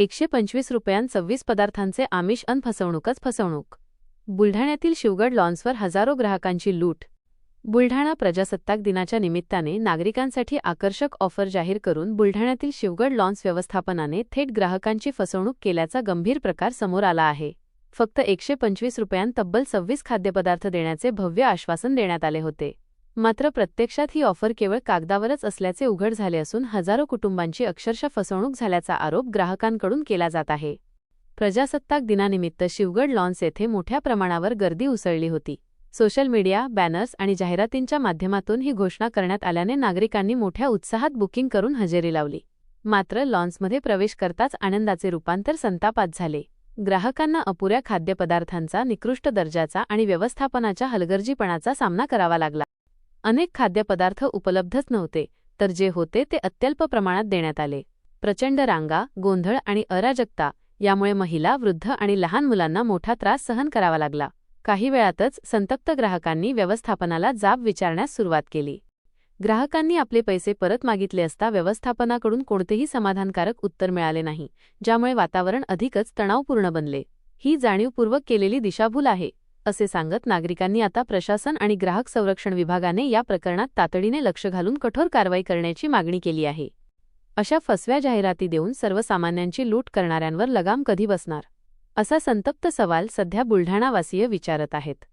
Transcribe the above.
एकशे पंचवीस रुपयां सव्वीस पदार्थांचे आमिष अन फसवणूकच फसवणूक. बुलढाण्यातील शिवगड लॉन्सवर हजारो ग्राहकांची लूट. बुलढाणा प्रजासत्ताक दिनाच्या निमित्ताने नागरिकांसाठी आकर्षक ऑफर जाहीर करून बुलढाण्यातील शिवगड लॉन्स व्यवस्थापनाने थेट ग्राहकांची फसवणूक केल्याचा गंभीर प्रकार समोर आला आहे. फक्त एकशे पंचवीस रुपयांत तब्बल सव्वीस खाद्यपदार्थ देण्याचे भव्य आश्वासन देण्यात आले होते. मात्र प्रत्यक्षात ही ऑफर केवळ कागदावरच असल्याचे उघड झाले असून हजारो कुटुंबांची अक्षरशः फसवणूक झाल्याचा आरोप ग्राहकांकडून केला जात आहे. प्रजासत्ताक दिनानिमित्त शिवगड लॉन्स येथे मोठ्या प्रमाणावर गर्दी उसळली होती. सोशल मीडिया बॅनर्स आणि जाहिरातींच्या माध्यमातून ही घोषणा करण्यात आल्याने नागरिकांनी मोठ्या उत्साहात बुकिंग करून हजेरी लावली. मात्र लॉन्समध्ये प्रवेश करताच आनंदाचे रूपांतर संतापात झाले. ग्राहकांना अपुऱ्या खाद्यपदार्थांचा निकृष्ट दर्जाचा आणि व्यवस्थापनाच्या हलगर्जीपणाचा सामना करावा लागला. अनेक खाद्यपदार्थ उपलब्धच नव्हते तर जे होते ते अत्यल्प प्रमाणात देण्यात आले. प्रचंड रांगा गोंधळ आणि अराजकता यामुळे महिला वृद्ध आणि लहान मुलांना मोठा त्रास सहन करावा लागला. काही वेळातच संतप्त ग्राहकांनी व्यवस्थापनाला जाब विचारण्यास सुरुवात केली. ग्राहकांनी आपले पैसे परत मागितले असता व्यवस्थापनाकडून कोणतेही समाधानकारक उत्तर मिळाले नाही ज्यामुळे वातावरण अधिकच तणावपूर्ण बनले. ही जाणीवपूर्वक केलेली दिशाभूल आहे. असे सांगत नागरिकांनी आता प्रशासन आणि ग्राहक संरक्षण विभागाने या प्रकरणात तातडीने लक्ष घालून कठोर कारवाई करण्याची मागणी केली आहे. अशा फसव्या जाहिराती देऊन सर्वसामान्यांची लूट करणाऱ्यांवर लगाम कधी बसणार? असा संतप्त सवाल सध्या बुलढाणावासीय विचारत आहेत.